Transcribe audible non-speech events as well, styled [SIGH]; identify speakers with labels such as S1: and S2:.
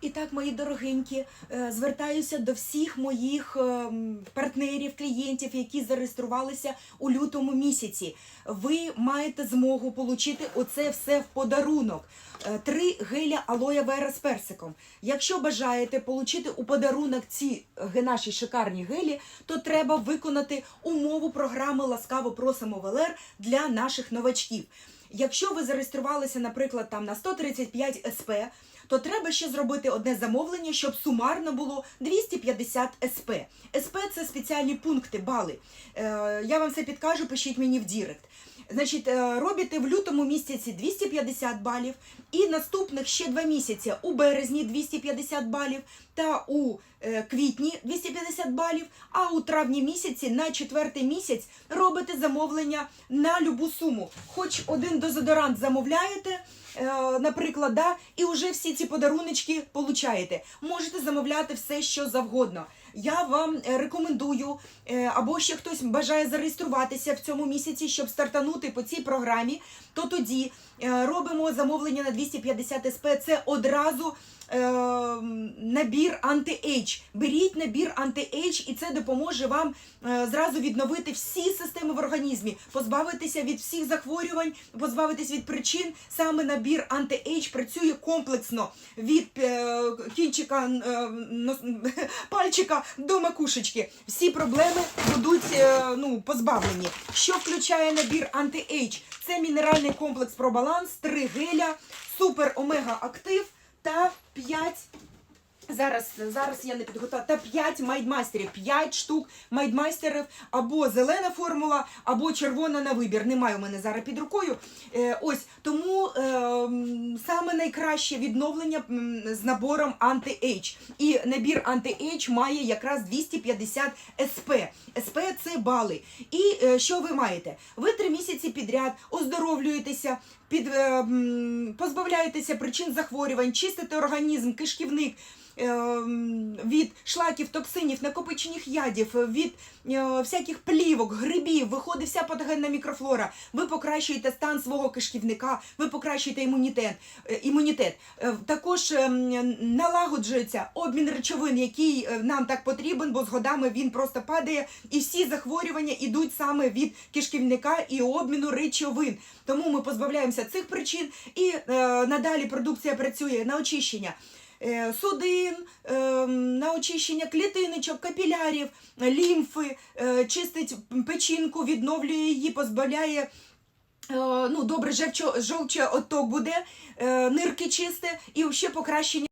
S1: І так, мої дорогенькі, е, звертаюся до всіх моїх ем, партнерів, клієнтів, які зареєструвалися у лютому місяці. Ви маєте змогу отримати оце все в подарунок. Е, Три геля алоє вера з персиком. Якщо бажаєте отримати у подарунок ці наші шикарні гелі, то треба виконати умову програми Ласкаво просимо ВЛР для наших новачків. Якщо ви зареєструвалися, наприклад, там на 135 СП, то треба ще зробити одне замовлення, щоб сумарно було 250 СП. СП це спеціальні пункти, бали. Е, я вам це підкажу, пишіть мені в Дірект. Значить, е, робите в лютому місяці 250 балів, і наступних ще два місяці у березні 250 балів, та у е, квітні 250 балів, а у травні місяці на четвертий місяць робите замовлення на любу суму. Хоч один дезодорант замовляєте, е, наприклад, да, і вже всі ці подаруночки получаєте. Можете замовляти все, що завгодно. Я вам е, рекомендую, е, або ще хтось бажає зареєструватися в цьому місяці, щоб стартанути по цій програмі, то тоді е, робимо замовлення на 250 СП. Це одразу набір анти-ейдж. Беріть набір анти-ейдж, і це допоможе вам зразу відновити всі системи в організмі, позбавитися від всіх захворювань, позбавитись від причин. Саме набір анти-ейдж працює комплексно від кінчика [LAUGHS] пальчика до макушечки. Всі проблеми будуть е, ну, позбавлені. Що включає набір анти-ейдж? Це мінеральний комплекс Пробаланс, 3 геля, супер омега актив та 5 Зараз, зараз я не підготувала. Та 5 майдмастерів, 5 штук майдмастерів, або зелена формула, або червона на вибір. Немає у мене зараз під рукою. Е, ось тому е, саме найкраще відновлення з набором анти-ейдж. І набір анти-ейдж має якраз 250 СП. СП це бали. І е, що ви маєте? Ви три місяці підряд оздоровлюєтеся, під, е, позбавляєтеся причин захворювань, чистите організм, кишківник е, від шлаків, токсинів, накопичених ядів, від е, всяких плівок, грибів, виходить вся патогенна мікрофлора. Ви покращуєте стан свого кишківника, ви покращуєте імунітет. імунітет. Також налагоджується обмін речовин, який нам так потрібен, бо з годами він просто падає, і всі захворювання йдуть саме від кишківника і обміну речовин. Тому ми позбавляємося цих причин, і е, надалі продукція працює на очищення е, судин, е, на очищення клітиночок, капілярів, лімфи, е, чистить печінку, відновлює її, позбавляє. Ну, добре, жовче отток буде, нирки чисте і ще покращення